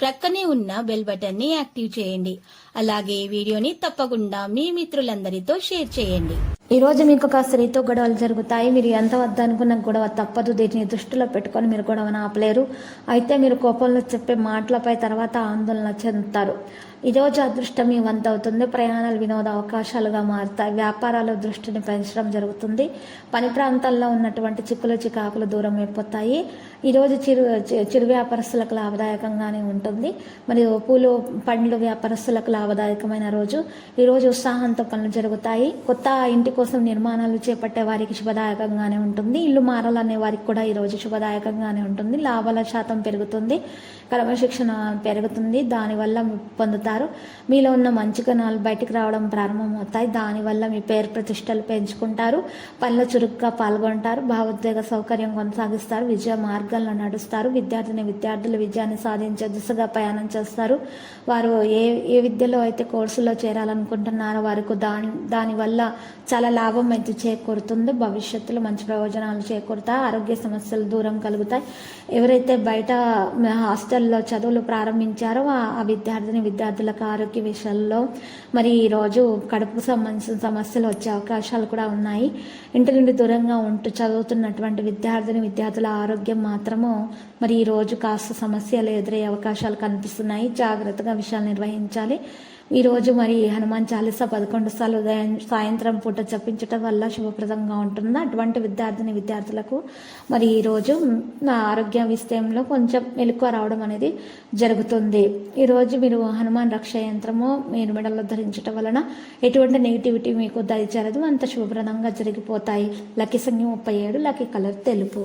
ప్రక్కనే ఉన్న బెల్ బటన్ని యాక్టివ్ చేయండి. అలాగే వీడియోని తప్పకుండా మీ మిత్రులందరితో షేర్ చేయండి. ఈ రోజు మీకు ఒక స్త్రీతో గొడవలు జరుగుతాయి. మీరు ఎంత వద్దనుకున్న గొడవ తప్పదు. దీన్ని దృష్టిలో పెట్టుకొని మీరు గొడవను ఆపలేరు. అయితే మీరు కోపంలో చెప్పే మాటలపై తర్వాత ఆందోళన చెందుతారు. ఈ రోజు అదృష్టం మీ వంత అవుతుంది. ప్రయాణాలు వినోద అవకాశాలుగా మారుతాయి. వ్యాపారాల దృష్టిని పెంచడం జరుగుతుంది. పని ప్రాంతాల్లో ఉన్నటువంటి చిక్కులు చికాకులు దూరం అయిపోతాయి. ఈరోజు చిరు చిరు వ్యాపారస్తులకు లాభదాయకంగానే ఉంటుంది. ఉంటుంది. మరియు పూలు పండ్లు వ్యాపారస్తులకు లాభదాయకమైన రోజు. ఈరోజు ఉత్సాహంతో పనులు జరుగుతాయి. కొత్త ఇంటి కోసం నిర్మాణాలు చేపట్టే వారికి శుభదాయకంగానే ఉంటుంది. ఇల్లు మారాలనే వారికి కూడా ఈరోజు శుభదాయకంగానే ఉంటుంది. లాభాల శాతం పెరుగుతుంది. క్రమశిక్షణ పెరుగుతుంది. దానివల్ల పొందుతారు. మీలో ఉన్న మంచి గుణాలు బయటికి రావడం ప్రారంభమవుతాయి. దానివల్ల మీ పేరు ప్రతిష్టలు పెంచుకుంటారు. పనిలో చురుగ్గా పాల్గొంటారు. భావోద్వేగ సౌకర్యం కొనసాగిస్తారు. విజయ మార్గాల్లో నడుస్తారు. విద్యార్థిని విద్యార్థులు విజయాన్ని సాధించే వరుసగా ప్రయాణం చేస్తారు. వారు ఏ ఏ విద్యలో అయితే కోర్సులో చేరాలనుకుంటున్నారో వారికి దాని దానివల్ల చాలా లాభం అయితే చేకూరుతుంది. భవిష్యత్తులో మంచి ప్రయోజనాలు చేకూరుతాయి. ఆరోగ్య సమస్యలు దూరం కలుగుతాయి. ఎవరైతే బయట హాస్టల్లో చదువులు ప్రారంభించారో ఆ విద్యార్థిని విద్యార్థులకు ఆరోగ్య విషయాల్లో మరి ఈరోజు కడుపుకు సంబంధించిన సమస్యలు వచ్చే అవకాశాలు కూడా ఉన్నాయి. ఇంటి నుండి దూరంగా ఉంటూ చదువుతున్నటువంటి విద్యార్థిని విద్యార్థుల ఆరోగ్యం మాత్రము మరి ఈరోజు కాస్త సమస్యలు ఎదురయ్యే అవకాశాలు కనిపిస్తున్నాయి. జాగ్రత్తగా విషయాలు నిర్వహించాలి. ఈరోజు మరి హనుమాన్ చాలీసా పదకొండు సార్లు ఉదయం సాయంత్రం పూట జపించటం వల్ల శుభప్రదంగా ఉంటుంది? అటువంటి విద్యార్థిని విద్యార్థులకు మరి ఈరోజు నా ఆరోగ్య విషయంలో కొంచెం మెలకువ రావడం అనేది జరుగుతుంది. ఈరోజు మీరు హనుమాన్ రక్ష యంత్రము మీరు మెడల్లో ధరించటం వలన ఎటువంటి నెగిటివిటీ మీకు దయచేరదు. అంత శుభప్రదంగా జరిగిపోతాయి. లక్కీ సంఖ్య ముప్పై ఏడు లక్కీ కలర్ తెలుపు.